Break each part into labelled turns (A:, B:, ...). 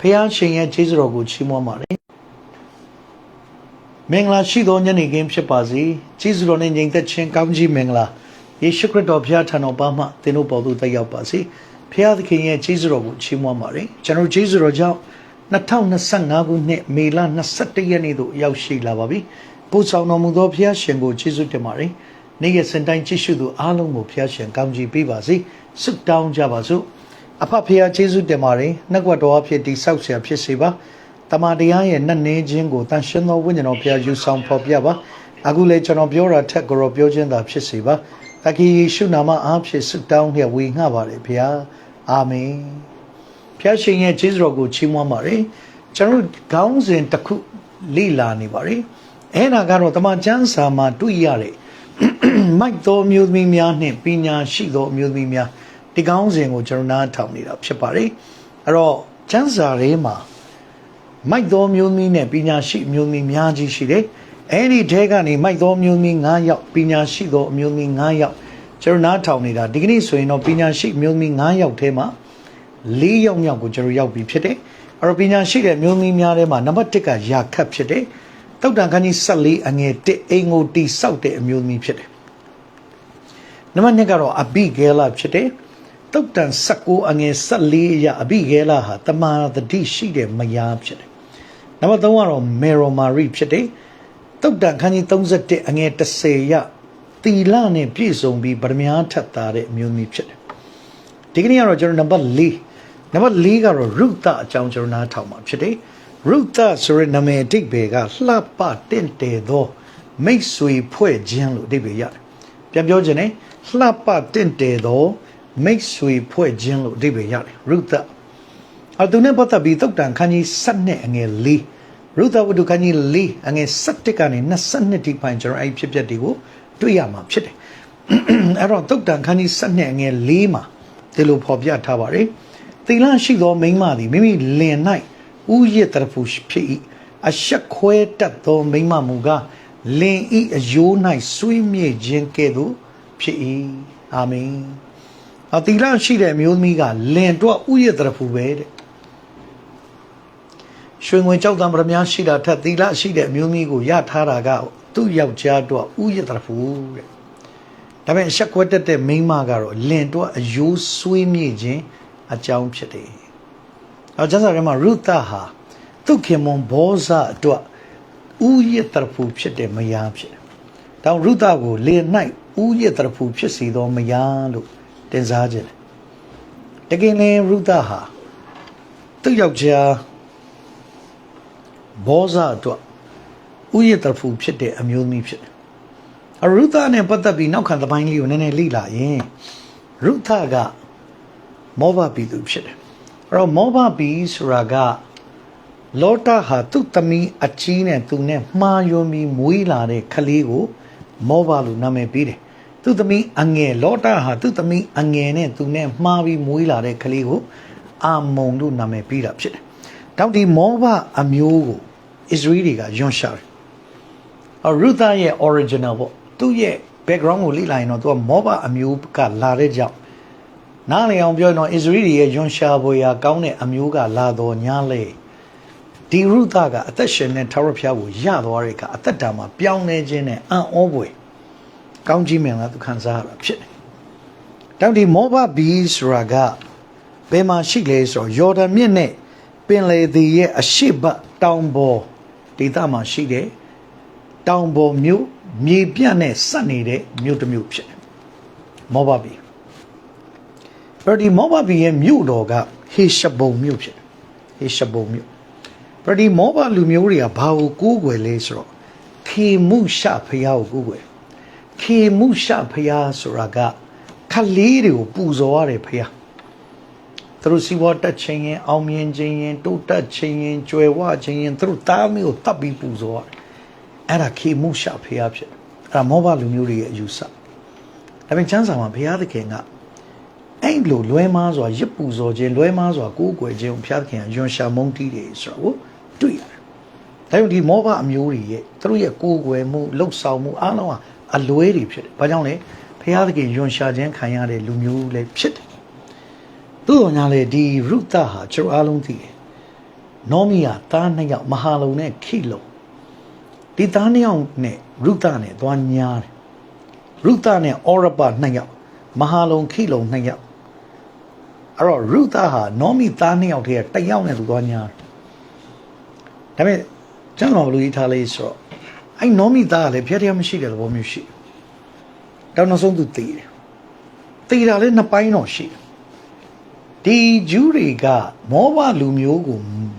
A: ဖះရှင်ရဲ့ကျေးဇူးတော်ကိုချီးမွမ်းပါတယ်မင်္ဂလာရှိသောညနေခင်းဖြစ်ပါစေကျေးဇူးတော်နဲ့ညီသက်ချင်းကောင်းကြီးမင်္ဂလာယေရှုခရစ်တော်ဘုရားထံတော်ပါမှသင်တို့ပေါ်သို့တက်ရောက်ပါစေဖះသခင်ရဲ့ကျေးဇူးတော်ကိုချီးမွမ်းပါတယ်ကျွန်တော်ကျေးဇူးတော်ကြောင့်2025ခုနှစ်မေလ21ရက်နေ့သို့ရောက်ရှိလာပါပြီပို့ဆောင်တော်မူသောဖះရှင်ကိုကျေးဇူးတင်ပါတယ်နေ့ရက်စင်တိုင်းကြည့်ရှုသူအားလုံးကိုဖះရှင်ကောင်းကြီးပေးပါစေဆုတောင်းကြပါစို့ အဖဖေယကျေးဇူးတင်ပါတယ်နှက်ွက်တော်အဖြစ်တိဆောက်ဆရာဖြစ်စေပါတမန်တရားရဲ့နှက်နှင်းခြင်းကိုတန်ရှင်သောဝိညာဉ်တော်ဖျားယူဆောင်ဖော်ပြပါအခုလေကျွန်တော်ပြောတာထက်ကိုရောပြောခြင်းသာဖြစ်စေပါတကယ်ယေရှုနာမအားဖြင့်ဆုတောင်းလျက်ဝေငှပါတယ်ဗျာအာမင်ဖျားရှင်ရဲ့ကျေးဇူးတော်ကိုချီးမွမ်းပါတယ်ကျွန်တော်ခေါင်းစဉ်တစ်ခုလေ့လာနေပါတယ်အဲ့ဒါကတော့တမန်ကျမ်းစာမှာတွေ့ရတယ်မိုက်သောအမျိုးသမီးများနှင့်ပညာရှိသောအမျိုးသမီးများ ဒီကောင်းစဉ်ကိုကျွန်တော်နားထောင်နေတာဖြစ်ပါတယ်အဲ့တော့ကျမ်းစာထဲမှာမိုက်သောအမျိုးသမီးနဲ့ပညာရှိအမျိုးသမီးများကြီးရှိတယ်အဲ့ဒီထဲကနေမိုက်သောအမျိုးသမီး9ယောက်ပညာရှိသောအမျိုးသမီး9ယောက်ကျွန်တော်နားထောင်နေတာဒီကနေ့ဆိုရင်တော့ပညာရှိအမျိုးသမီး9ယောက်ထဲမှာ၄ယောက်မြောက်ကိုကျွန်တော်ရောက်ပြီဖြစ်တယ်အဲ့တော့ပညာရှိတဲ့အမျိုးသမီးများထဲမှာနံပါတ်1ကယာခတ်ဖြစ်တယ်တုတ်တန်ခန်းကြီး14အငယ်1အိမ်ကိုတီဆောက်တဲ့အမျိုးသမီးဖြစ်တယ်နံပါတ်2ကတော့အဘိဂဲလာဖြစ်တယ် တုတ်တန်16အငယ်14အရအဘိဂဲလာဟာတမာတတိရှိတဲ့မယားဖြစ်တယ်နံပါတ်3ကတော့မေရိုမာရီဖြစ်တယ်တုတ်တန်ခန်းကြီး31အငယ်10ရတီလနဲ့ပြည့်စုံပြီးဗရမ ्या ထက်သားတဲ့အမျိုးသမီးဖြစ်တယ်ဒီကနေ့ကတော့ကျွန်တော်နံပါတ်4နံပါတ်4ကတော့ရုသအကြောင်းကျွန်တော်နားထောင်မှာဖြစ်တယ်ရုသဆိုတဲ့နာမည်အဓိပ္ပာယ်ကလှပတင့်တယ်သောမိတ်ဆွေဖွဲ့ခြင်းလို့အဓိပ္ပာယ်ရတယ်ပြန်ပြောခြင်းနဲ့လှပတင့်တယ်သော မိတ်ဆွေဖွဲ့ခြင်းလို့အဓိပ္ပာယ်ရတယ်ရုသအတူနဲ့ပတ်သက်ပြီးတုတ်တန်ခန်းကြီး7နဲ့အငယ်4ရုသဝတ္ထုခန်းကြီး4အငယ်7ကနေ22တိပိုင်းကျွန်တော်အဲ့ဒီဖြစ်ပျက်တွေကိုတွေ့ရမှာဖြစ်တယ်အဲ့တော့တုတ်တန်ခန်းကြီး7နဲ့အငယ်4မှာဒီလိုဖော်ပြထားပါတယ်သီလရှိသောမိန်းမသည်မိမိလင်၌ဥယျတရဖူဖြစ်၏အဆက်ခွဲတတ်သောမိန်းမမူကားလင်ဤအယိုး၌ဆွေးမြေ့ခြင်းကဲ့သို့ဖြစ်၏အာမင် အသီလရှိတဲ့အမျိုးသမီးကလင်တော့ဥယျတရဖူပဲတဲ့ရွှေငွေကြောက်တံပရမများရှိတာထက်သီလရှိတဲ့အမျိုးသမီးကိုရထားတာကသူ့ယောက်ျားတော့ဥယျတရဖူတဲ့ဒါပေမဲ့ရှက်ခွက်တက်တဲ့မိန်းမကတော့လင်တော့အယိုးဆွေးမြေ့ခြင်းအကြောင်းဖြစ်တယ်။အဲကျမ်းစာထဲမှာရုသဟာသူခင်မွန်ဘောဇအတွက်ဥယျတရဖူဖြစ်တဲ့မယားဖြစ်တယ်။တောင်ရုသကိုလေ၌ဥယျတရဖူဖြစ်စီသောမယားလို့ တင်စားခြင်းတယ်။တကယ်လည်းရုသဟာသူ့ယောက်ျားဘောဇအတွက်ဥယျတရဖူဖြစ်တဲ့အမျိုးသမီးဖြစ်တယ်။အရုသနဲ့ပတ်သက်ပြီးနောက်ခံသမိုင်းလေးကိုနည်းနည်းလေ့လာရင်ရုသကမောဘပြည်သူဖြစ်တယ်အဲ့တော့မောဘပြည်ဆိုတာကလောတာဟာသူ့သမီးအကြီးနဲ့သူနဲ့မှားယွန်းပြီးမွေးလာတဲ့ကလေးကိုမောဘလို့နာမည်ပေးတယ် သူ့သမီးအငယ်လောတာဟာသူ့သမီးအငယ်နဲ့သူနဲ့မှားပြီးမွေးလာတဲ့ကလေးကိုအာမုန်လို့နာမည်ပေးတာဖြစ်တယ်တောက်ဒီမောဘအမျိုးကိုအစ္စရေးတွေကယွန်းရှာတယ်အရူသာရဲ့ original ပေါ့သူ့ရဲ့ background ကိုလေ့လာရင်တော့သူကမောဘအမျိုးကလာတဲ့ကြောင့်နားလည်အောင်ပြောရင်တော့အစ္စရေးတွေရဲ့ယွန်ရှာဖွေရာကောင်းတဲ့အမျိုးကလာတော်ညာလေဒီရုသကအသက်ရှင်တဲ့ထာဝရဘုရားကိုရသွားတဲ့အခါအသက်တာမှာပြောင်းလဲခြင်းနဲ့အံ့ဩဖွယ် ကောင်းကြီးမင်္ဂလာသူခံစားရတာဖြစ်တယ်။တောင်ဒီမောဘဘီဆိုတာကဘယ်မှာရှိလဲဆိုတော့ယော်ဒန်မြစ်နဲ့ပင်လေဒီရဲ့အရှိတ်တောင်ပေါ်ဒေသမှာရှိတဲ့တောင်ပေါ်မြို့မြေပြန့်နဲ့ဆက်နေတဲ့မြို့တစ်မြို့ဖြစ်တယ်။မောဘဘီပရဒီမောဘဘီရဲ့မြို့တော်ကဟေရှဘုံမြို့ဖြစ်တယ်ဟေရှဘုံမြို့ပရဒီမောဘလူမျိုးတွေကဘာကိုကိုးကွယ်လဲဆိုတော့ခေမှုရှဖယားကိုကိုးကွယ် ခေမှုရှဖယားဆိုတာကခလေးတွေကိုပူဇော်ရတယ်ဖယားသူတို့စီဝါတက်ချင်းရင်အောင်မြင်ခြင်းရင်တိုးတက်ခြင်းရင်ကြွယ်ဝခြင်းရင်သူတို့သားမျိုးကိုတတ်ပြီးပူဇော်ရတယ်အဲ့ဒါခေမှုရှဖယားဖြစ်အဲ့ဒါမောဘလူမျိုးတွေရဲ့အယူဆဒါပေမဲ့ချမ်းစာမှာဘုရားသခင်ကအဲ့လိုလွဲမားစွာရစ်ပူဇော်ခြင်းလွဲမားစွာကိုးကွယ်ခြင်းကိုဘုရားသခင်ကယွန်ရှာမုန်းတီးတယ်ဆိုတော့တွေ့ရတယ်။ဒါကြောင့်ဒီမောဘအမျိုးတွေရဲ့သူတို့ရဲ့ကိုးကွယ်မှုလှုပ်ဆောင်မှုအားလုံးဟာ အလွဲတွေဖြစ်တယ်။ဘာကြောင့်လဲဘုရားသခင်ယွန်ရှာခြင်းခံရတဲ့လူမျိုးလည်းဖြစ်တယ်။သို့တော်ညာလေဒီရုသဟာကျွန်တော်အားလုံးသိတယ်။နောမီယာသားနှစ်ယောက်မဟာလုံနဲ့ခိလုံဒီသားနှစ်ယောက်နဲ့ရုသနဲ့သွားညားတယ်ရုသနဲ့အောရပနှစ်ယောက်မဟာလုံခိလုံနှစ်ယောက်အဲ့တော့ရုသဟာနောမီသားနှစ်ယောက်တည်းကတစ်ယောက်နဲ့သူသွားညားတယ်ဒါပေမဲ့ကျွန်တော်ဘယ်လိုရေးထားလဲဆိုတော့ အဲ့နောမီသားကလည်းဖျက်တရားမရှိတဲ့သဘောမျိုးရှိတယ်တောင်းနောက်ဆုံးသူတည်တယ်တည်တာလည်းနှစ်ပိုင်းတော့ရှိတယ်ဒီဂျူးတွေကမောဘလူမျိုးကို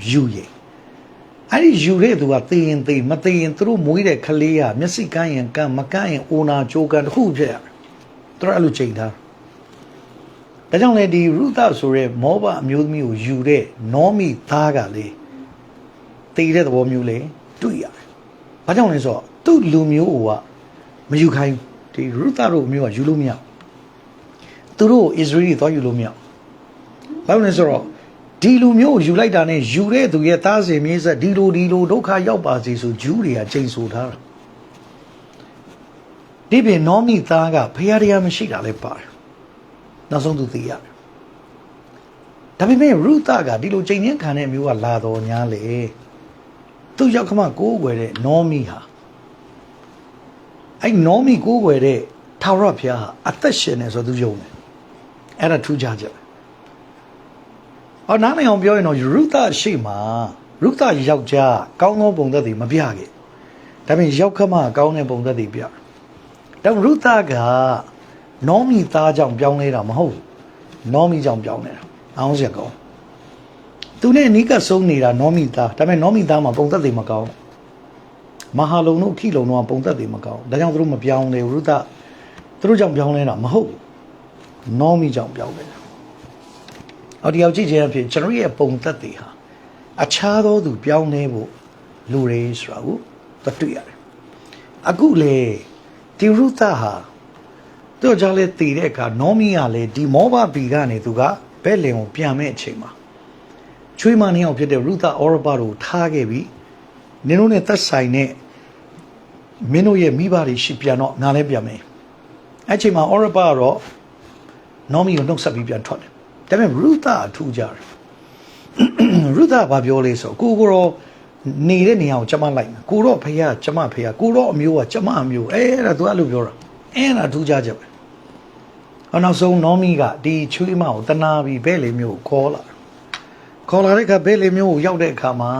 A: ယူရင်အဲ့ဒီယူတဲ့သူကသေရင်သေမသေရင်သူတို့မွေးတဲ့ကလေးကမျက်စိကန်းရင်ကန်းမကန်းရင်အိုနာကြိုးကန်တစ်ခုဖြစ်ရတယ်သူတို့အဲ့လိုချိန်ထားဒါကြောင့်လေဒီရုသဆိုရဲမောဘအမျိုးသမီးကိုယူတဲ့နောမီသားကလေသေတဲ့သဘောမျိုးလေတွေ့ရတယ် ဘာကြောင့်လဲဆိုတော့သူ့လူမျိုးကမယူခိုင်းဒီရုသတို့မျိုးကယူလို့မရသူတို့ဣသရေလသွားယူလို့မရဘာလို့လဲဆိုတော့ဒီလူမျိုးကိုယူလိုက်တာနဲ့ယူတဲ့သူရဲ့သားစဉ်မြေးဆက်ဒီလိုဒီလိုဒုက္ခရောက်ပါစေဆိုဂျူးတွေကချိန်ဆထားတာဒီပြင်နောမီသားကဖရာတရားမရှိတာလည်းပါတယ်နောက်ဆုံးသူသိရတယ်ဒါပေမဲ့ရုသကဒီလိုချိန်ချင်းခံတဲ့မျိုးကလာတော်ညာလေ သူရောက်ခမကိုးကွယ်တဲ့နောမီဟာအဲ့နောမီကိုးကွယ်တဲ့ထာဝရဘုရားဟာအသက်ရှင်နေဆိုသူယုံတယ်အဲ့ဒါထူးခြားချက်ပဲ။အော်နားလည်အောင်ပြောရင်တော့ရုသရှိမှာရုသယောက်ျားကောင်းသောပုံသက်တွေမပြခဲ့။ဒါပေမဲ့ရောက်ခမကောင်းတဲ့ပုံသက်တွေပြ။ဒါပေမဲ့ရုသကနောမီသားကြောင့်ပြောင်းလဲတာမဟုတ်ဘူး။နောမီကြောင့်ပြောင်းနေတာ။အောင်းစရာကောင်း။ သူနဲ့နီးကပ်ဆုံးနေတာနောမီသား။ဒါပေမဲ့နောမီသားမှာပုံသက်တွေမကောင်း။မဟာလုံတို့ခိလုံတို့ကပုံသက်တွေမကောင်း။ဒါကြောင့်သူတို့မပြောင်းလေရုသသူတို့ကြောင့်ပြောင်းလဲတာမဟုတ်ဘူး။နောမီကြောင့်ပြောင်းလဲတာ။အော်ဒီရောက်ကြည့်ခြင်းအဖြစ်ကျွန်တော်ရဲ့ပုံသက်တွေဟာအခြားသောသူပြောင်းလဲဖို့လူတွေဆိုတာကိုသတွေ့ရတယ်။အခုလေဒီရုသဟာသူ့ကြောင့်လေတည်တဲ့အခါနောမီကလေဒီမောဘဘီကနေသူကဘက်လင်ကိုပြန်မဲ့အချိန်မှာ ချွေးမနှစ်ယောက်ဖြစ်တဲ့ရုသအော်ရဘတို့ထားခဲ့ပြီးနင်တို့နဲ့သက်ဆိုင်တဲ့မင်းတို့ရဲ့မိဘတွေရှိပြန်တော့ငါလည်းပြန်မယ်။အဲ့ချိန်မှာအော်ရဘကတော့နောမီကိုနှုတ်ဆက်ပြီးပြန်ထွက်တယ်။ဒါပေမဲ့ရုသအထူးကြတယ်။ရုသဘာပြောလဲဆိုကိုကိုရောနေတဲ့နေရာကိုကျမလိုက်မယ်။ကိုတော့ဖေရကျမဖေရကိုတော့အမျိုးကကျမအမျိုးအဲအဲ့ဒါသူအဲ့လိုပြောတာ။အဲ့ဒါထူးကြချက်ပဲ။ဟောနောက်ဆုံးနောမီကဒီချွေးမကိုတနာပြီးဘဲလေမျိုးကိုခေါ်လာတယ်။ ခေါ်လာတဲ့အခါဘဲလေမျိုးကိုရောက်တဲ့အခါမှာ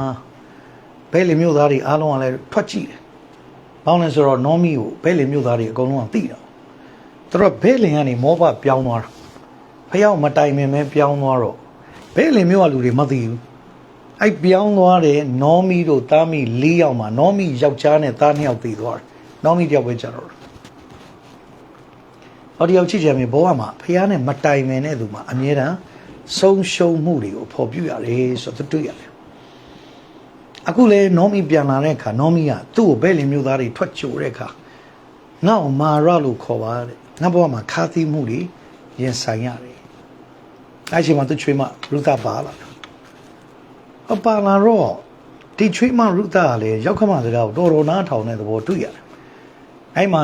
A: ဘဲလေမျိုးသားတွေအားလုံးကလည်းထွက်ကြည့်တယ်။ဘာလို့လဲဆိုတော့နောမီကိုဘဲလေမျိုးသားတွေအကုန်လုံးကသိတာ။သူတို့ဘဲလင်ကနေမောဘပြောင်းသွားတာဖယောက်မတိုင်မင်ပဲပြောင်းသွားတော့ဘဲလင်မျိုးကလူတွေမသိဘူးအဲ့ပြောင်းသွားတဲ့နောမီတို့တာမီ၄ယောက်မှာနောမီယောက်ျားနဲ့သားနှစ်ယောက်တည်သွားတယ်နောမီတယောက်ပဲကြတော့တယ်ဟောဒီယောက်ချစ်ကြမယ်ဘောကမှာဖះနဲ့မတိုင်မင်တဲ့သူမှာအမြဲတမ်း ဆုံးရှုံးမှုတွေကိုဖော်ပြရတယ်ဆိုတော့သူတွေ့ရတယ်အခုလေနောမီပြန်လာတဲ့အခါနောမီကသူ့ကိုဘဲလင်မျိုးသားတွေထွက်ကြိုတဲ့အခါငါ့ကိုမာရလို့ခေါ်ပါတဲ့ငါဘဝမှာခါသီးမှုတွေရင်ဆိုင်ရတယ်အဲ့ချိန်မှာသူချွေးမရုသပါလာအပါလာတော့ဒီချွေးမရုသကလည်းရောက်ခမစကားကိုတော်တော်နားထောင်တဲ့သဘောတွေ့ရတယ်အဲ့မှာ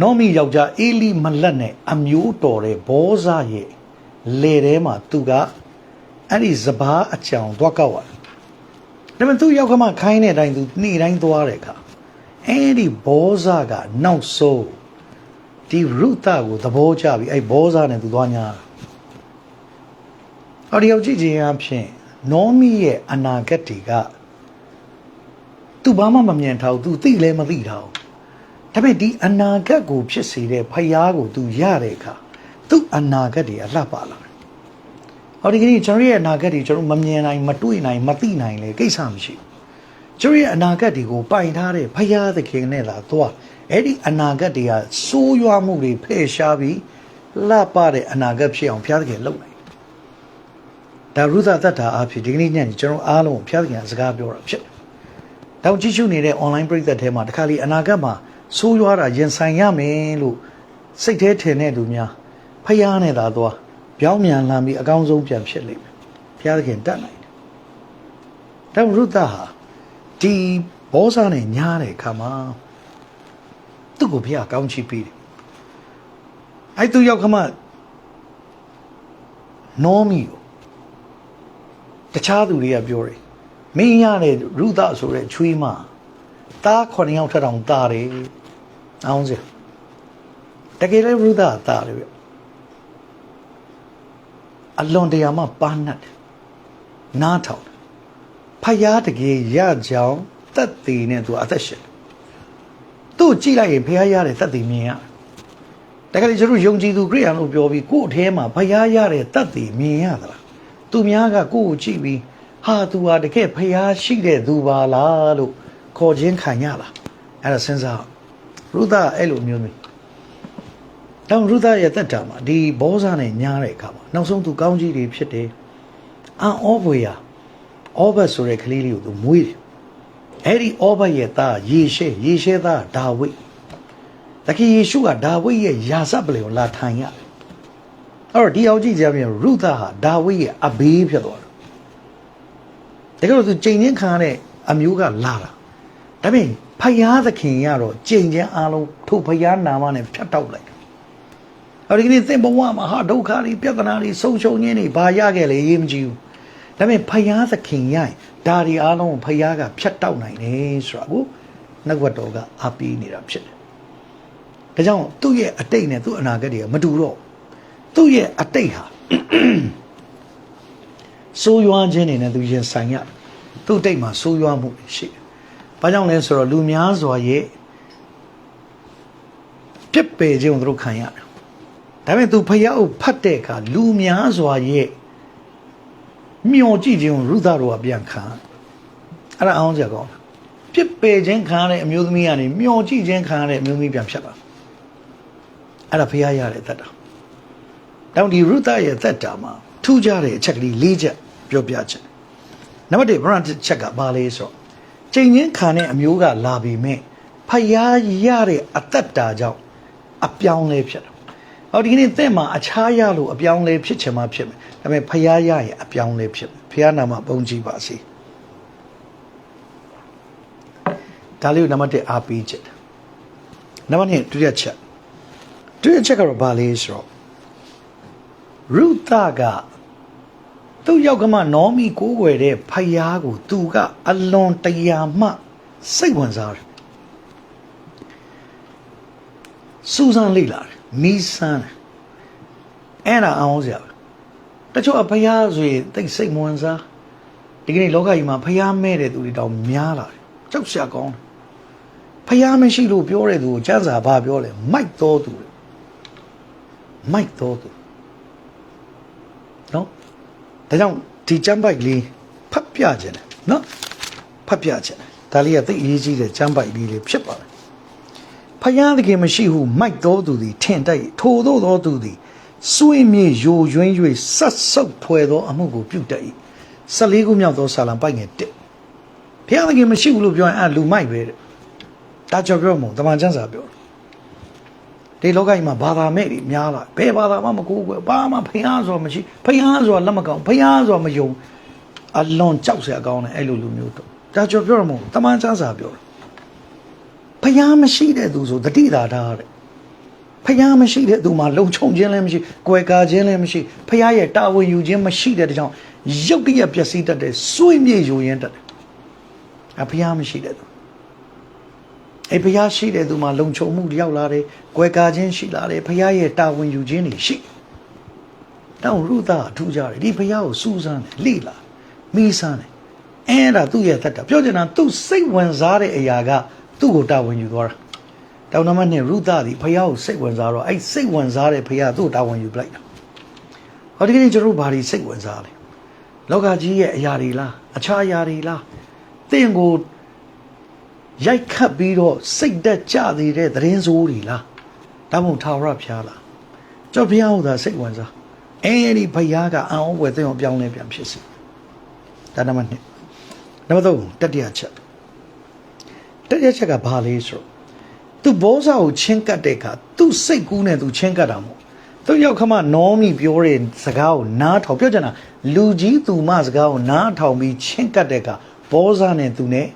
A: နောမီယောက်ျားအေလီမလက်နဲ့အမျိုးတော်တဲ့ဘောဇရဲ့ လေထဲမှာသူကအဲ့ဒီစပားအကြောင်သွားကောက်ရတယ်ဒါပေမဲ့သူရောက်ခမခိုင်းတဲ့အတိုင်းသူနှိတိုင်းသွားတဲ့အခါအဲ့ဒီဘောဇကနောက်ဆုံးဒီရုသကိုသဘောကျပြီးအဲ့ဘောဇနဲ့သူသွားညာအော်ဒီရောက်ကြည့်ခြင်းအဖြစ်နောမီရဲ့အနာဂတ်တွေကသူဘာမှမမြင်ထားဘူးသူသိလည်းမသိထားဘူးဒါပေမဲ့ဒီအနာဂတ်ကိုဖြစ်စေတဲ့ဖယားကိုသူရတဲ့အခါ သူ့အနာဂတ်တွေအလှပလာတယ်ဟောဒီကနေ့ကျွန်တော်ရဲ့အနာဂတ်တွေကျွန်တော်မမြင်နိုင်မတွေ့နိုင်မသိနိုင်လေကိစ္စမရှိဘူးကျိုးရဲ့အနာဂတ်တွေကိုပိုင်ထားတဲ့ဖယားသခင်နဲ့လာသွားအဲ့ဒီအနာဂတ်တွေကစိုးရွားမှုတွေဖယ်ရှားပြီးလှပတဲ့အနာဂတ်ဖြစ်အောင်ဘုရားသခင်လုပ်နိုင်တယ်ဒါရုသသတ္တာအဖြစ်ဒီကနေ့ညနေကျွန်တော်အားလုံးဘုရားသခင်ကစကားပြောတာဖြစ်တယ်။တောင်ကြည့်ရှုနေတဲ့ online ပရိသတ်ထဲမှာတခါလေအနာဂတ်မှာစိုးရွားတာရင်ဆိုင်ရမယ်လို့စိတ်ထဲထင်တဲ့လူများ ဖယားနဲ့သာသွားပြောင်းမြန်လာပြီးအကောင်းဆုံးပြန်ဖြစ်လိမ့်မယ်။ဘုရားသခင်တတ်နိုင်တယ်။ဒါရုသဟာဒီဘောဇာနဲ့ညားတဲ့အခါမှာသူ့ကိုဘုရားကောင်းချီးပေးတယ်။အဲ့သူရောက်ခမနောမီကိုတခြားသူတွေကပြောတယ်မင်းရတဲ့ရုသဆိုတဲ့ချွေးမသား9ယောက်ထက်တောင်သားတယ်အောင်စရာတကယ်လည်းရုသသားတယ်ဗျ အလွန်တရာမှပါနတ်တယ်နားထောင်တယ်ဖယားတကယ်ရကြောင်တက်တည်နဲ့သူအသက်ရှင်တယ်သူ့ကြည့်လိုက်ရင်ဖယားရတဲ့တက်တည်မြင်ရတယ်တကယ်လို့ကျွန်တော်ယုံကြည်သူခရိယန်လို့ပြောပြီးကိုယ့်အထဲမှာဖယားရတဲ့တက်တည်မြင်ရသလားသူများကကိုယ့်ကိုကြည့်ပြီးဟာသူဟာတကယ်ဖယားရှိတဲ့သူပါလားလို့ခေါ်ခြင်းခံရလားအဲ့ဒါစဉ်းစားရုသအဲ့လိုမျိုးမျိုး တောင်ရုသရဲ့တက်တာမှာဒီဘောဇာနဲ့ညားတဲ့အခါမှာနောက်ဆုံးသူကောင်းကြီးတွေဖြစ်တယ်အန်ဩဘွေယာဩဘတ်ဆိုတဲ့ကလေးလေးကိုသူမွေးတယ်အဲ့ဒီဩဘတ်ရဲ့သားယေရှဲယေရှဲသားဒါဝိဒ်တခင်ယေရှုကဒါဝိဒ်ရဲ့ယာစပလေကိုလာထိုင်ရတယ်အဲ့တော့ဒီအောင်ကြည့်ကြပြန်ရုသဟာဒါဝိဒ်ရဲ့အဘေးဖြစ်သွားတယ်တကယ်လို့သူချိန်ချင်းခံရတဲ့အမျိုးကလာတာဒါပေမဲ့ဖယားသခင်ကတော့ချိန်ချင်းအားလုံးထို့ဖယားနာမနဲ့ဖြတ်တောက်လိုက်တယ် အဲ့ဒီကနေ့သင်ဘဝမှာဟာဒုက္ခတွေပြဿနာတွေဆုံးရှုံးခြင်းတွေဘာရခဲ့လဲရေးမကြည့်ဘူးဒါပေမဲ့ဖယားသခင်ရရင်ဒါတွေအားလုံးကိုဖယားကဖြတ်တောက်နိုင်တယ်ဆိုတာကိုနှုတ်ဝတ်တော်ကအားပေးနေတာဖြစ်တယ်ဒါကြောင့်သူ့ရဲ့အတိတ်နဲ့သူ့အနာဂတ်တွေကမတူတော့သူ့ရဲ့အတိတ်ဟာဆိုးရွားခြင်းတွေနဲ့သူရင်ဆိုင်ရသူ့အတိတ်မှာဆိုးရွားမှုတွေရှိတယ်။ဘာကြောင့်လဲဆိုတော့လူများစွာရဲ့ပြစ်ပယ်ခြင်းကိုသူတို့ခံရတယ်။ ဒါပေမဲ့သူဖယားကိုဖတ်တဲ့အခါလူများစွာရဲ့မျောကြည့်ခြင်းကိုရုသတို့ကပြန်ခံ။အဲ့ဒါအောင်ကြကောင်း။ပြစ်ပယ်ခြင်းခံရတဲ့အမျိုးသမီးကနေမျောကြည့်ခြင်းခံရတဲ့အမျိုးသမီးပြန်ဖြတ်တာ။အဲ့ဒါဖယားရတဲ့သက်တာ။တောင်ဒီရုသရဲ့သက်တာမှာထူးခြားတဲ့အချက်ကလေး၄ချက်ပြောပြချက်။နံပါတ်1ဘရန်ချက်ကဘာလဲဆိုတော့ချိန်ချင်းခံတဲ့အမျိုးကလာပြီမဲ့ဖယားရတဲ့အသက်တာကြောင့်အပြောင်းလဲဖြစ်တယ်။ ဟောဒီကနေ့တဲ့မှာအခြားရလို့အပြောင်းလဲဖြစ်ချင်မှဖြစ်မယ်။ဒါပေမဲ့ဖယားရရဲ့အပြောင်းလဲဖြစ်မယ်။ဖယားနာမှာပုံကြည့်ပါစေ။ဒါလေးကိုနံပါတ်1အားပေးချက်။နံပါတ်2ဒုတိယချက်။ဒုတိယချက်ကတော့ဘာလဲဆိုတော့ရုသကသူ့ယောက်ကမှနောမီကိုးွယ်တဲ့ဖယားကိုသူကအလွန်တရာမှစိတ်ဝင်စားတယ်စူဇန်လေးလာတယ် မီးဆန်းတယ်အဲ့ဒါအောင်စရာပဲတချို့အဖယားဆိုရင်တိတ်စိတ်မဝင်စားဒီကနေ့လောကကြီးမှာဖယားမဲ့တဲ့သူတွေတောင်များလာတယ်ကြောက်စရာကောင်းတယ်ဖယားမရှိလို့ပြောတဲ့သူကိုကျန်းစာဘာပြောလဲမိုက်တော်သူမိုက်တော်သူနော်ဒါကြောင့်ဒီကျမ်းပိုက်လေးဖတ်ပြခြင်းတယ်နော်ဖတ်ပြခြင်းတယ်ဒါလေးကသိအရေးကြီးတဲ့ကျမ်းပိုက်လေးလေးဖြစ်ပါတယ် ဖယားသခင်မရှိဟုမိုက်တော်သူသည်ထင်တိုက်ထိုသောသောသူသည်စွင့်မြေယိုယွင်း၍ဆက်ဆုပ်ဖွယ်သောအမှုကိုပြုတတ်၏14ခုမြောက်သောဆာလံပိုက်ငယ်1ဖယားသခင်မရှိဘူးလို့ပြောရင်အဲလူမိုက်ပဲတဲ့ဒါကြောင့်ပြောမို့တမန်ကျမ်းစာပြောတယ်ဒီလောကကြီးမှာဘာသာမဲ့တွေများလာဘယ်ဘာသာမှမကိုးကွယ်ဘာမှဖျားဆိုမရှိဖျားဆိုလက်မကောင်းဖျားဆိုမယုံအလွန်ကြောက်စရာကောင်းတယ်အဲ့လိုလူမျိုးတော့ဒါကြောင့်ပြောရမို့တမန်ကျမ်းစာပြောတယ် ဖျားမရှိတဲ့သူဆိုတတိသာထားတဲ့ဖျားမရှိတဲ့သူမှာလုံခြုံခြင်းလည်းမရှိ၊ကွယ်ကာခြင်းလည်းမရှိဖျားရဲ့တာဝန်ယူခြင်းမရှိတဲ့ကြောင့်ရုပ်တရက်ပျက်စီးတတ်တယ်စွန့်မြေယူရင်းတတ်တယ်အဖျားမရှိတဲ့သူအဲ့ဘုရားရှိတဲ့သူမှာလုံခြုံမှုရောက်လာတယ်၊ကွယ်ကာခြင်းရှိလာတယ်ဘုရားရဲ့တာဝန်ယူခြင်းတွေရှိ။တောင်ရုသအထူးကြတယ်ဒီဘုရားကိုစူးစမ်းတယ်လိလာမိစမ်းတယ်အဲ့ဒါသူ့ရဲ့သက်တာပြောချင်တာသူ့စိတ်ဝင်စားတဲ့အရာက သူ့ကိုတာဝန်ယူသွားတာ။တောင်နံပါတ်2ရုသသည်ဘုရားကိုစိတ်ဝင်စားတော့အဲ့စိတ်ဝင်စားတဲ့ဘုရားသူ့တာဝန်ယူပလိုက်တာ။ဟောဒီကနေ့ကျွန်တော်ဘာတွေစိတ်ဝင်စားလဲ။လောကကြီးရဲ့အရာတွေလားအခြားအရာတွေလား။တင့်ကိုရိုက်ခတ်ပြီးတော့စိတ်တက်ကြသေးတဲ့သတင်းစိုးတွေလားဒါမှမဟုတ်ထာဝရဘုရားလားကြောက်ဘုရားဟောတာစိတ်ဝင်စားအဲဒီဘုရားကအံ့ဩဖွယ်သိအောင်ပြောင်းလဲပြန်ဖြစ်စီဒါနံပါတ်1နံပါတ်3တတိယချက် တတိယချက်ကဘာလဲဆိုတော့သူဘောဇာကိုချင်းကတ်တဲ့အခါသူ့စိတ်ကူးနဲ့သူချင်းကတ်တာမို့သူရောက်ခမနောမီပြောတဲ့စကားကိုနားထောင်ပြောချင်တာလူကြီးသူမစကားကိုနားထောင်ပြီးချင်းကတ်တဲ့အခါဘောဇာနဲ့သူနဲ့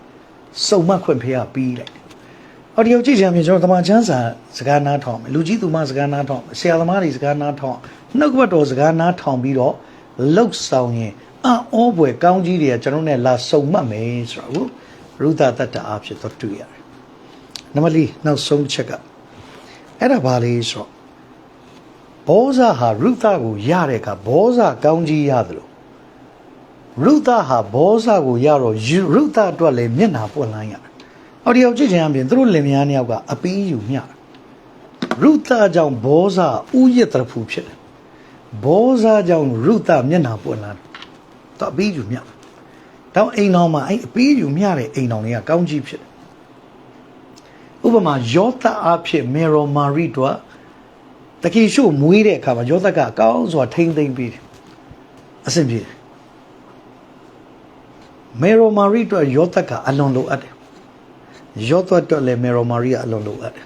A: စုံမခွင့်ဖေးရပြီးလိုက်။အော်ဒီကိုကြည့်ကြရင်ကျွန်တော်တမန်ချမ်းစာစကားနားထောင်မယ်လူကြီးသူမစကားနားထောင်ဆရာသမားတွေစကားနားထောင်နှုတ်ကပတ်တော်စကားနားထောင်ပြီးတော့လှုပ်ဆောင်ရင်အံ့ဩဖွယ်ကောင်းကြီးတွေကကျွန်တော်နဲ့လာစုံမှတ်မယ်ဆိုတာကို ရုဒတတ္တအားဖြင့်တော့တွေ့ရတယ်နံပါတ်၄နောက်ဆုံးတစ်ချက်ကအဲ့ဒါဘာလဲဆိုတော့ဘောဇဟာရုသကိုရတဲ့အခါဘောဇကောင်းကြီးရတယ်လို့ရုသဟာဘောဇကိုရတော့ရုသအတွက်လည်းမျက်နာပွင့်လန်းရတယ်။အော်ဒီရောက်ကြည့်ချင်အပြင်သူတို့လင်မယားနှစ်ယောက်ကအပီးယူမျှတယ်။ရုသကြောင့်ဘောဇဥယျတရဖူဖြစ်တယ်။ဘောဇကြောင့်ရုသမျက်နာပွင့်လန်းတယ်။တော့အပီးယူမျှတယ်။ တောင်းအိမ်တော်မှာအဲ့အပီးယူမျှတဲ့အိမ်တော်တွေကကောင်းကြီးဖြစ်တယ်။ဥပမာယောသအဖြစ်မေရိုမာရီတို့တခင်ရှုမွေးတဲ့အခါမှာယောသကအကောင်းစွာထိမ့်သိမ့်ပြီးတယ်အဆင်ပြေတယ်မေရိုမာရီတို့ယောသကအလွန်လိုအပ်တယ်ယောသတို့လည်းမေရိုမာရီကအလွန်လိုအပ်တယ်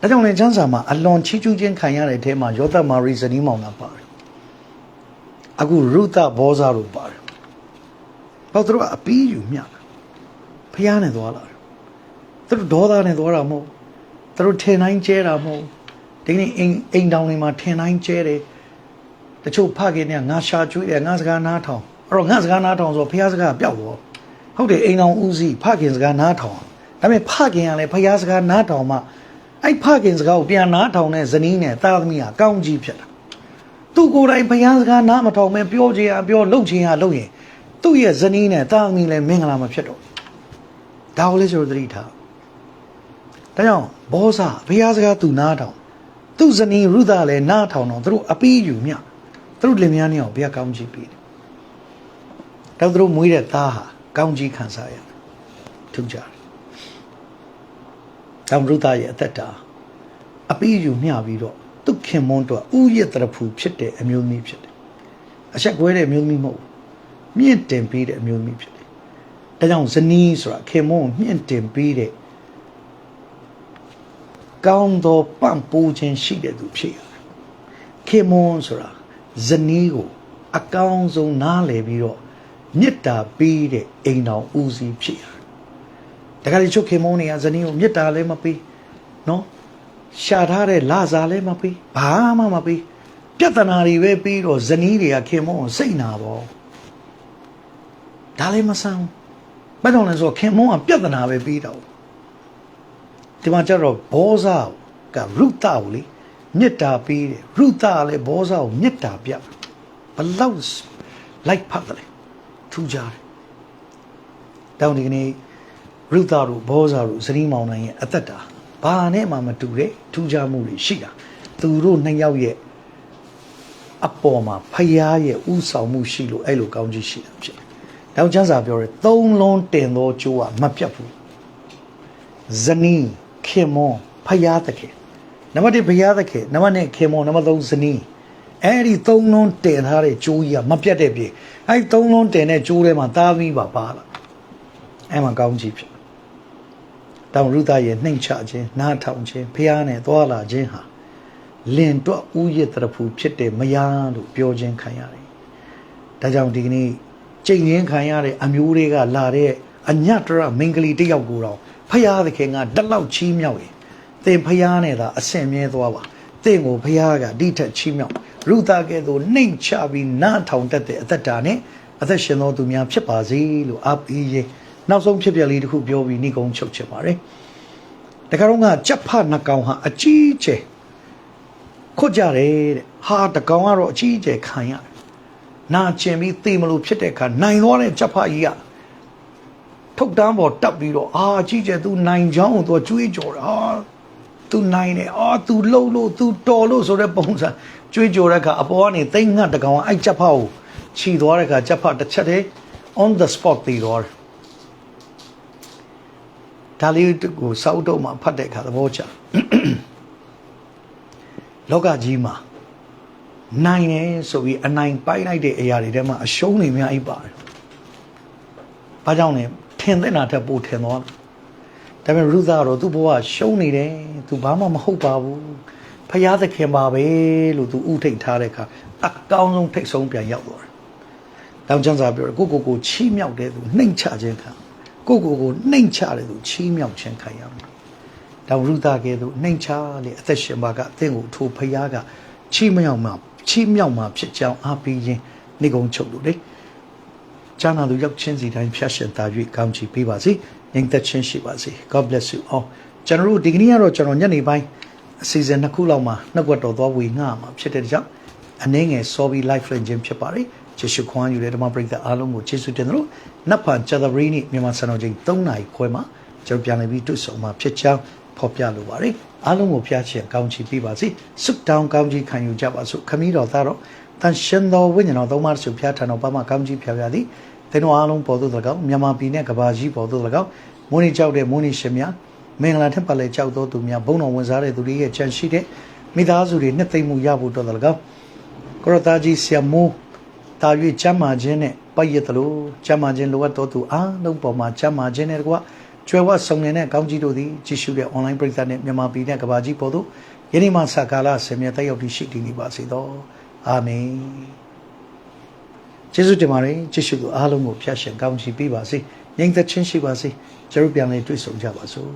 A: ဒါကြောင့်လည်းချမ်းစာမှာအလွန်ချီးကျူးခြင်းခံရတဲ့အထဲမှာယောသမာရီဇနီးမောင်နှံပါတယ်အခုရုသဘောဇာတို့ပါတယ် ဘာသူတို့ကအပီးယူမြတာဖျားနေသွားလာတယ်သူတို့ဒေါသနဲ့သွားတာမဟုတ်သူတို့ထင်တိုင်းကျဲတာမဟုတ်ဒီနေ့အိမ်အိမ်တောင်တွေမှာထင်တိုင်းကျဲတယ်တချို့ဖခင်တွေကငါရှာကျွေးတယ်ငါစကားနားထောင်အဲ့တော့ငါစကားနားထောင်ဆိုဖះစကားပျောက်သွားဟုတ်တယ်အိမ်တောင်ဦးစီးဖခင်စကားနားထောင်ဒါပေမဲ့ဖခင်ကလည်းဖះစကားနားထောင်မှအဲ့ဖခင်စကားကိုပြန်နားထောင်တဲ့ဇနီးနဲ့တာသမီးကကောင်းကြီးဖြစ်တာသူကိုယ်တိုင်ဖះစကားနားမထောင်မဲပြောချင်အပြောလုပ်ချင်ရလုပ်ရင် သူ့ရဲ့ဇနီးနဲ့တာသမီးလည်းမင်္ဂလာမဖြစ်တော့ဒါကိုလည်းကျွန်တော်သတိထားဒါကြောင့်ဘောဇဖះစကားသူနားထောင်သူ့ဇနီးရုသလည်းနားထောင်တော့သူတို့အပီးယူမြသူတို့လင်မယားနှစ်ယောက်ဘုရားကောင်းကြီးပေးတယ်။တော့သူတို့မွေးတဲ့သားဟာကောင်းကြီးခံစားရတယ်။ထူးကြတယ်။တောင်ရုသရဲ့အသက်တာအပီးယူမျှပြီးတော့သူခင်မွန်းတော့ဥယျတရဖူဖြစ်တဲ့အမျိုးသမီးဖြစ်တယ်။အဆက်ကွဲတဲ့အမျိုးသမီးမဟုတ်ဘူး။ မြင့်တင်ပေးတဲ့အမျိုးသမီးဖြစ်တယ်။ဒါကြောင့်ဇနီးဆိုတာခင်မွန်းကိုမြင့်တင်ပေးတဲ့ကောင်းသောပန့်ပိုးခြင်းရှိတဲ့သူဖြစ်ရတယ်။ခေမွန်ဆိုတာဇနီးကိုအကောင်းဆုံးနားလည်ပြီးတော့မေတ္တာပေးတဲ့အိမ်တော်ဦးစီးဖြစ်ရတယ်။တခါလေချုပ်ခေမွန်တွေကဇနီးကိုမေတ္တာလည်းမပေးနော်ရှာထားတဲ့လာစားလည်းမပေးဘာမှမပေးပြဿနာတွေပဲပြီးတော့ဇနီးတွေကခေမွန်ကိုစိတ်နာပေါ့ ဒါလည်းမဆန်းဘယ်တော့လဲဆိုခင်မွန်ကပြဿနာပဲပြီးတော့ဒီမှာကျတော့ဘောဇာကရုတကိုလေမေတ္တာပေးတယ်ရုတလည်းဘောဇာကိုမေတ္တာပြဘလောက်လိုက်ဖတ်တယ်ထူးကြတယ်တောင်းဒီကနေ့ရုတတို့ဘောဇာတို့ဇနီးမောင်နှံရဲ့အသက်တာဘာနဲ့မှမတူတဲ့ထူးခြားမှုတွေရှိတာသူတို့နှစ်ယောက်ရဲ့အပေါ်မှာဖယားရဲ့ဥဆောင်မှုရှိလို့အဲ့လိုကောင်းကြီးရှိတာဖြစ်တယ်။ တောင်ကျမ်းစာပြောတယ်သုံးလုံးတင်သောကျိုးကမပြတ်ဘူး။ဇနီးခင်မွန်ဖယားသခင်နံပါတ်1ဖယားသခင်နံပါတ်2ခင်မွန်နံပါတ်3ဇနီးအဲ့ဒီသုံးလုံးတင်ထားတဲ့ကျိုးကြီးကမပြတ်တဲ့ပြေအဲ့ဒီသုံးလုံးတင်တဲ့ကျိုးထဲမှာသားပြီးပါပါလာအဲ့မှာကောင်းကြီးဖြစ်တောင်ရုသရဲ့နှိမ်ချခြင်းနားထောင်ခြင်းဖယားနဲ့သွာလာခြင်းဟာလင်တွက်ဥယျတရဖူဖြစ်တဲ့မယားလို့ပြောခြင်းခံရတယ်ဒါကြောင့်ဒီကနေ့ ကြိတ်ရင်းခံရတဲ့အမျိုးတွေကလာတဲ့အညတရမင်္ဂလီတယောက်ကိုတော့ဖယားသခင်ကတလောက်ချီးမြှောက်ရင်သင်ဖယားနဲ့သာအဆင်မြဲသွားပါသင်ကိုဖယားကဒီထက်ချီးမြှောက်ရုသကဲ့သို့နှိမ်ချပြီးနားထောင်တတ်တဲ့အသက်တာနဲ့အသက်ရှင်သောသူများဖြစ်ပါစေလို့အားပေးရင်နောက်ဆုံးဖြစ်ပျက်လေးတစ်ခုပြောပြီးနှိကုံချုပ်ချင်ပါတယ်တခါတော့ကကြက်ဖနှကောင်ဟာအကြီးကျယ်ခွတ်ကြတယ်တဲ့ဟာတကောင်ကတော့အကြီးကျယ်ခံရတယ် နာကျင်ပြီးသေမလို့ဖြစ်တဲ့အခါနိုင်သွားတဲ့ကြက်ဖကြီးကထုတ်တန်းပေါ်တက်ပြီးတော့အာကြီးကျယ်သူနိုင်ချောင်းကိုသူကြွေးကြော်တာအာသူနိုင်တယ်အာသူလှုပ်လို့သူတော်လို့ဆိုတဲ့ပုံစံကြွေးကြော်တဲ့အခါအပေါ်ကနေသိမ့်ငတ်တကောင်ကအဲ့ကြက်ဖကိုခြီသွားတဲ့အခါကြက်ဖတစ်ချက်တည်း on the spot တည်သွားတယ်ဒါလေးကိုစောက်တော့မှဖတ်တဲ့အခါသဘောကျလောကကြီးမှာ နိုင်တယ်ဆိုပြီးအနိုင်ပိုက်လိုက်တဲ့အရာတွေထဲမှာအရှုံးတွေများအိပ်ပါတယ်။ဘာကြောင့်လဲထင်တဲ့နာထက်ပိုထင်သွားတယ်။ဒါပေမဲ့ရုသကတော့သူ့ဘဝရှုံးနေတယ်။ तू ဘာမှမဟုတ်ပါဘူး။ဖယားသခင်ပါပဲလို့ तू ဥထိတ်ထားတဲ့အခါအကောင်းဆုံးထိတ်ဆုံးပြန်ရောက်သွားတယ်။တောင်ကျမ်းစာပြောတယ်ကိုကိုကိုချီးမြှောက်တဲ့သူနှိမ်ချခြင်းခံကိုကိုကိုနှိမ်ချတဲ့သူချီးမြှောက်ခြင်းခံရမယ်။တောင်ရုသကဲသို့နှိမ်ချလေအသက်ရှင်ပါကအသင်ကိုထိုဖယားကချီးမြှောက်မှ ချီးမြှောက်မှဖြစ်ကြောင်းအားပေးခြင်းနေကုံချုပ်လို့လေကျမ်းနာသူရောက်ချင်းစီတိုင်းဖျက်ရှင်သာ၍ကောင်းချီးပေးပါစေငြိမ်သက်ခြင်းရှိပါစေ God bless you all ကျွန်တော်တို့ဒီကနေ့ကတော့ကျွန်တော်ညနေပိုင်းအစီအစဉ်နှစ်ခုလောက်မှာနှုတ်ကပတ်တော်သွားဝေငှမှာဖြစ်တဲ့ကြောင့်အနည်းငယ်စောပြီး live link ခြင်းဖြစ်ပါတယ်ယေရှုခွန်ယူတဲ့ဓမ္မပရိသတ်အားလုံးကိုယေရှုတင်တယ်လို့နတ်ဖန်ကျသပရီနေ့မြန်မာစံတော်ချိန်3နာရီခွဲမှာကျွန်တော်ပြန်လည်ပြီးတွေ့ဆုံမှာဖြစ်ကြောင်း ဖော်ပြလိုပါတယ်အားလုံးကိုဖျားချင်ကောင်းချီးပေးပါစေဆုတောင်းကောင်းချီးခံယူကြပါစို့ခမည်းတော်သားတော်တန်ရှင်တော်ဝိညာဉ်တော်သုံးပါးစုဖျားထံတော်ပါမှာကောင်းချီးဖျားဖျားသည်သင်တို့အားလုံးပေါ်သို့၎င်းမြန်မာပြည်နဲ့ကဘာကြီးပေါ်သို့၎င်းမွန်းနေကြောက်တဲ့မွန်းနေရှင်များမင်္ဂလာထက်ပါလဲကြောက်တော်သူများဘုံတော်ဝင်စားတဲ့သူတွေရဲ့ကြံရှိတဲ့မိသားစုတွေနှစ်သိမ့်မှုရဖို့တော်တော်၎င်းကိုရသားကြီးဆီယမိုးတာ၍ကျမ်းမာခြင်းနဲ့ပိုက်ရသလိုကျမ်းမာခြင်းလိုအပ်တော်သူအားလုံးပေါ်မှာကျမ်းမာခြင်းနဲ့တကွာ ကျွဲဝဆုံနေတဲ့ကောင်းကြီးတို့သည်ကြည့်ရှုတဲ့ online ပရိသတ်နဲ့မြန်မာပြည်နဲ့ကဘာကြီးပေါ်သို့ယနေ့မှစကားလာဆင်မြတ်တက်ရောက်ပြီးရှိတည်နေပါစေသောအာမင်ကျေးဇူးတင်ပါတယ်ကြည့်ရှုသူအားလုံးကိုဖျက်ရှင်ကောင်းချီးပေးပါစေငြိမ်သက်ခြင်းရှိပါစေကျွန်တော်ပြန်လည်တွေ့ဆုံကြပါစို့